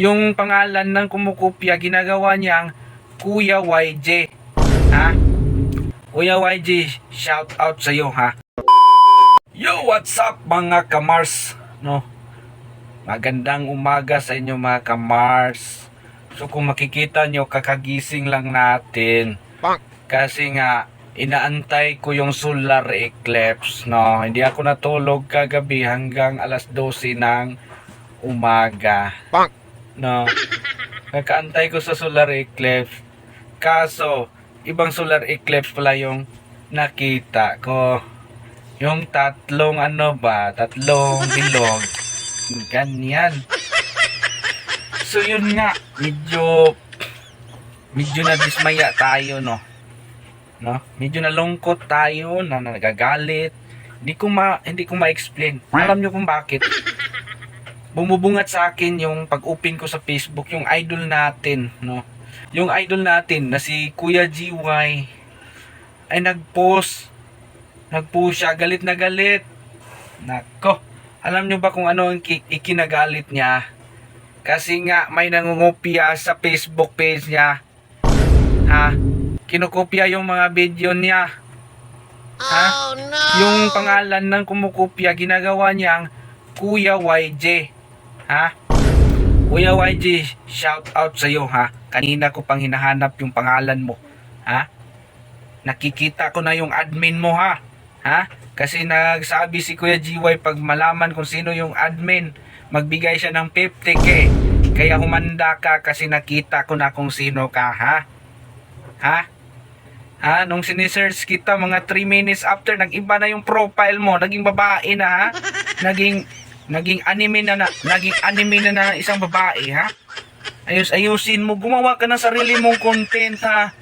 yung pangalan ng kumukopya, ginagawa niyang Kuya YJ. Ha? Kuya YJ, shout out sa iyo ha. Yo, what's up mga kamars? No? Magandang umaga sa inyo mga kamars. So kung makikita nyo, kakagising lang natin. Kasi nga, inaantay ko yung solar eclipse. No? Hindi ako natulog kagabi hanggang alas 12 ng umaga. No? Kakaantay ko sa solar eclipse. Kaso, ibang solar eclipse pala yung nakita ko. Yung tatlong ano ba, tatlong bilog. Ganyan. So yun nga, medyo medyo nadismaya tayo no. No? Medyo nalungkot tayo, na nagagalit. Hindi ko ma hindi ko ma-explain. Alam niyo kung bakit? Bumubungat sa akin yung pag-open ko sa Facebook yung idol natin, no. Yung idol natin na si Kuya GY ay nag-post nag-post siya galit na galit. Nako, alam niyo ba kung ano ang ki- ikinagalit niya? Kasi nga may nangungopia sa Facebook page niya. Ha? Kinokopya yung mga video niya. Ha? Yung pangalan ng kumukopya, ginagawa niyang Kuya YJ. Ha? Kuya YJ, shout out sa iyo ha. Kanina ko pang hinahanap yung pangalan mo. Ha? Nakikita ko na yung admin mo ha. Ha? Kasi nagsabi si Kuya GY pag malaman kung sino yung admin, magbigay siya ng 50k. Kaya humanda ka kasi nakita ko na kung sino ka ha. Ha? Ha? Nung sinisearch kita mga 3 minutes after, nag-iba na yung profile mo. Naging babae na ha. Naging, naging anime na, na naging anime na na isang babae ha. Ayos, ayusin mo. Gumawa ka ng sarili mong content ha.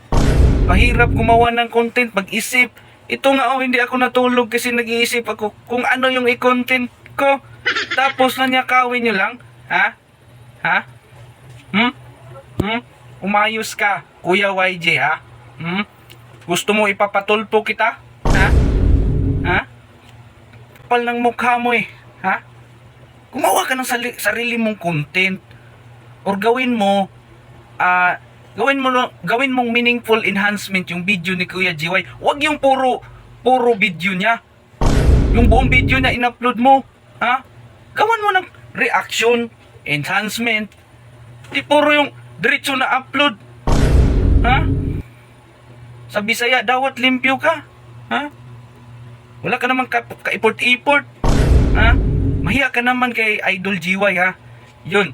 Mahirap gumawa ng content, mag-isip. Ito nga oh, hindi ako natulog kasi nag-iisip ako kung ano yung i-content ko. Tapos nanyakawin nyo lang. Ha? Ha? Hmm? Hmm? Umayos ka, Kuya YJ ha? Hmm? Gusto mo ipapatulpo kita? Ha? Ha? Kapal ng mukha mo eh. Gumawa ka ng sali- sarili mong content. Or gawin mo, ah, gawin mo gawin mong meaningful enhancement yung video ni Kuya GY. Huwag yung puro puro video niya. Yung buong video niya in-upload mo, ha? Gawan mo ng reaction, enhancement. Di puro yung diretso na upload. Ha? Sa Bisaya, dawat limpyo ka. Ha? Wala ka naman ka, ka-import-import. Ha? Mahiya ka naman kay Idol GY ha. Yun.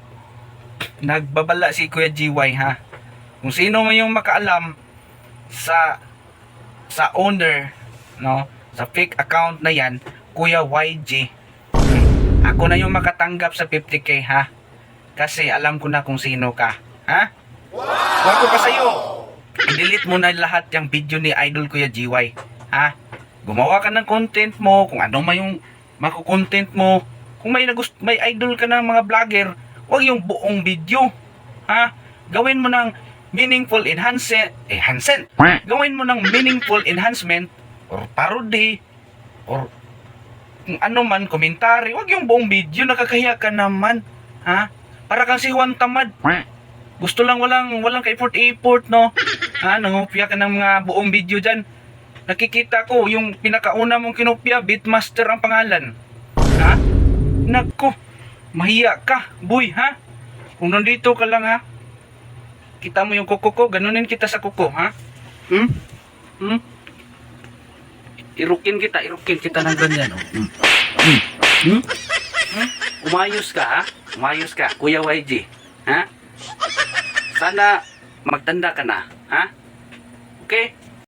Nagbabala si Kuya GY ha. Kung sino man yung makaalam sa sa owner no sa fake account na yan Kuya YG hmm, ako na yung makatanggap sa 50k ha kasi alam ko na kung sino ka ha wow! ko pa sa'yo i-delete mo na lahat yung video ni Idol Kuya GY ha gumawa ka ng content mo kung ano man yung mako-content mo kung may nagust may idol ka ng mga vlogger wag yung buong video ha? Gawin mo ng meaningful enhancement enhancement gawin mo ng meaningful enhancement or parody or kung ano man komentary wag yung buong video nakakahiya ka naman ha? Para kang si Juan Tamad. Gusto lang walang walang ka effort effort no? Ha? Nangopya ka ng mga buong video diyan nakikita ko yung pinakauna mong kinopya Beatmaster ang pangalan. Ha nako mahiya ka boy ha kung nandito ka lang ha kita mo yung kuko ko ganunin kita sa kuko ha hmm hmm irukin kita irukin kita ng ganyan oh. hmm. Hmm. Hmm? Hmm? umayos ka ha umayos ka kuya YG ha sana magtanda ka na ha okay